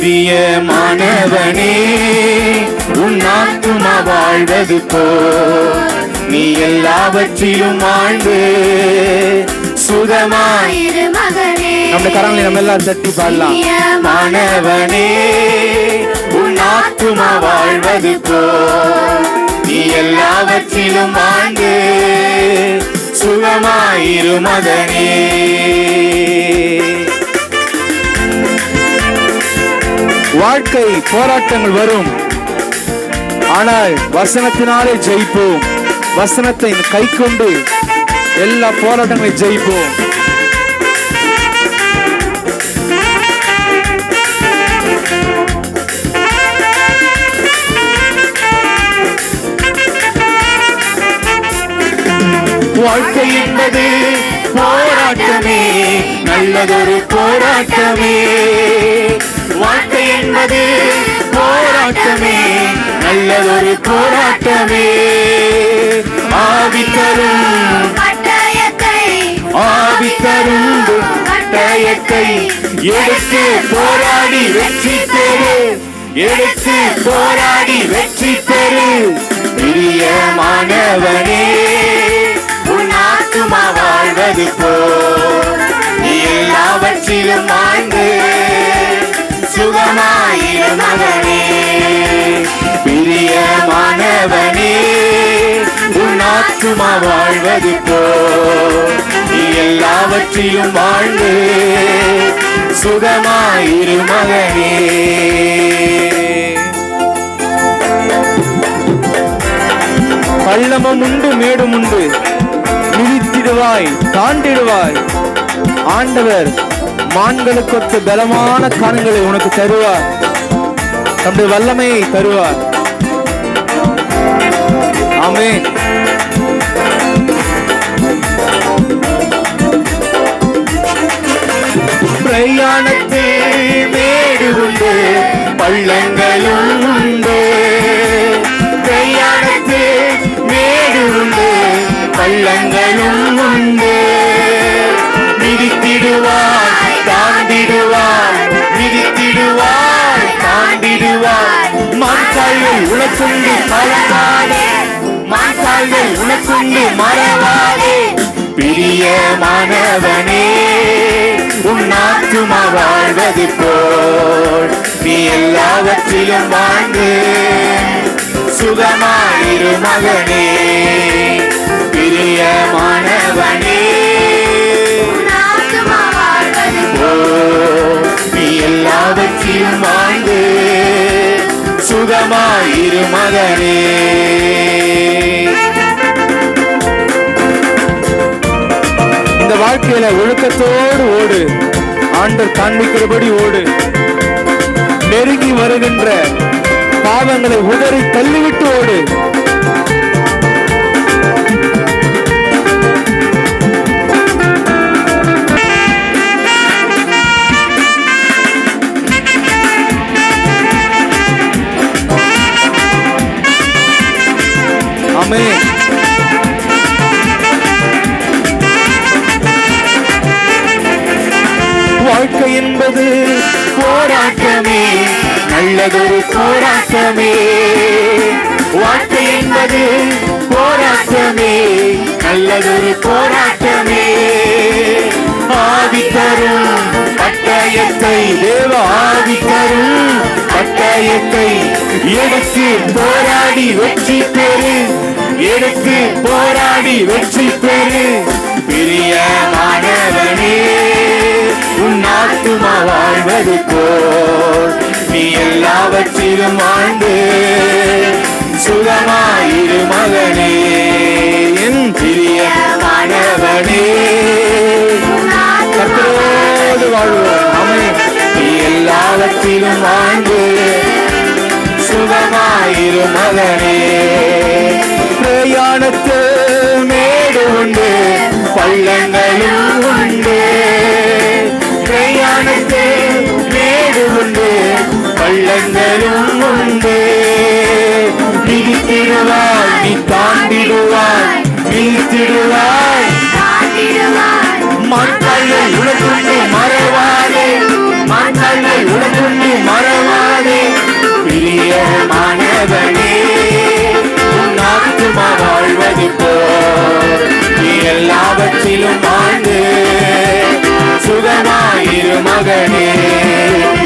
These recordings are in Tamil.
பிரியமானவனே உன் ஆத்துமா வாழ்வது போ நீ எல்லாவற்றிலும் ஆண்டு சுகமாய் இரு மகனே. நம்ம கரங்களை நம்ம எல்லாரும் தட்டி பாடலாம். மாணவனே உன் ஆத்துமா வாழ்வது போ நீ எல்லாவற்றிலும் ஆண்டு சுகமாயிரு மகனே. வாழ்க்கை போராட்டங்கள் வரும். ஆனால் வசனத்தினாலே ஜெயிப்போம். வசனத்தை கை கொண்டு எல்லா போராட்டங்களையும் ஜெயிப்போம். வாழ்க்கை என்பது போராட்டமே நல்லதொரு போராட்டமே. வாழ்க்கை என்பது போராட்டமே நல்லதொரு போராட்டமே. ஆவி தரும் பட்டயத்தை ஆவி தரும் கட்டாயத்தை எடுத்து போராடி வெற்றி பெறு. எடுத்து போராடி வெற்றி பெறு. பிரியமானவனே உன் ஆத்துமா வாழ்வது போ. எல்லாவற்றிலும் ஆண்டு சுகமாயிரு மகனே பிரியமானவனே உன் ஆத்துமா வாழ்வது போ. நீ எல்லாவற்றையும் வாழ்ந்து சுகமாயிரு மகனே பள்ளமும் உண்டு மேடும் உண்டு. மிதித்திடுவாய் தாண்டிடுவாய். ஆண்டவர் மான்களுக்கு பலமான கரங்களை உனக்கு தருவார். தம்முடைய வல்லமையை தருவார். ஆமென். பிரயாணத்தில் மேடு உண்டு பள்ளங்கள் உண்டு பிரயாணத்தில் மேடு உண்டு பள்ளங்களும் உண்டு மான்கால்கள் உனக்குண்டு மறவாதே மான்கால்கள் உனக்குண்டு மறவாதே பிரியமானவனே உன் ஆத்துமா வாழ்வது போல். நீ எல்லாவற்றிலும் வாழ்ந்து சுகமாயிரு மகனே. பிரிய மாணவனே பலமாயிரு மகனே. இந்த வாழ்க்கையில ஒழுக்கத்தோடு ஓடு. ஆண்டர் காண்பிக்கிறபடி ஓடு. நெருங்கி வருகின்ற பாவங்களை உதறி தள்ளிவிட்டு ஓடு. ஆமென் வாழ்க்கை என்பது போராட்டமே நல்லதொரு போராட்டமே. வாழ்க்கை என்பது போராட்டமே நல்லதொரு போராட்டமே. ஆவி தரும் பட்டயத்தை தேவ. ஆவி தரும் பட்டயத்தை எடுத்து போராடி வெற்றி பெறு. எடுத்து போராடி வெற்றி பெறு. பிரியமானவனே உன் ஆத்துமா வாழ்வது போல். நீ எல்லாவற்றிலும் வாழ்ந்து சுகமாயிரு மகனே என் பெரிய மாணவனே. கர்த்தரோடு வாழ்வோம். ஆமென். நீ எல்லாவற்றிலும் வாழ்ந்து சுகமாயிரு மகனே. பிரயாணத்து மேடு உண்டு பள்ளங்களும் உண்டு. பிரயாணத்து மேடு உண்டு பள்ளங்களும் உண்டு. மிதித்திடுவாய் நீ தாண்டிடுவாய் மிதித்திடுவாய் தாண்டிடுவாய் மகனே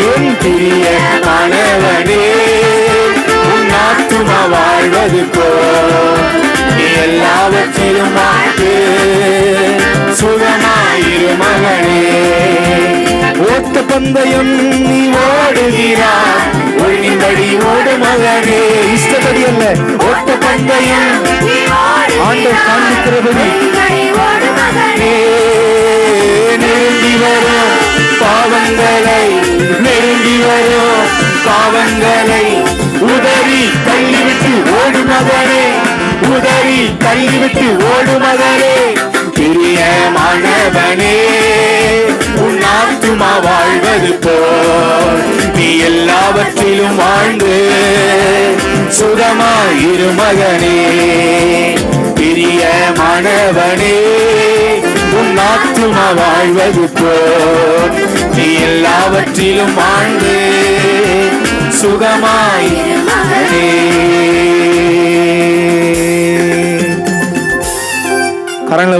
என் பிரிய மாணவனே உன் ஆத்துமா வாழ்வது போ. எல்லாவற்றிலும் வாழ்ந்து சுகமாயிரு மகனே. ஓட்ட பந்தயம் நீ ஓடுகிறார் ஒழுங்கின்படி ஓடு மகனே. இஷ்டப்படி அல்ல. ஓட்ட பந்தயம். ஆண்டவர் காண்பிக்கிறபடி நெருங்கி வரும் பாவங்களை உதறி தள்ளிவிட்டு ஓடு மகனே. உதறி தள்ளிவிட்டு ஓடு மகனே. பிரிய மாணவனே உன் ஆத்துமா வாழ்வது போல். நீ எல்லாவற்றிலும் வாழ்ந்து சுகமாயிரு மகனே. பிரிய மாணவனே உன் ஆத்துமா வாழ்வது போல். நீ எல்லாவற்றிலும் ஆழ்ந்து சுகமாய் கரங்களை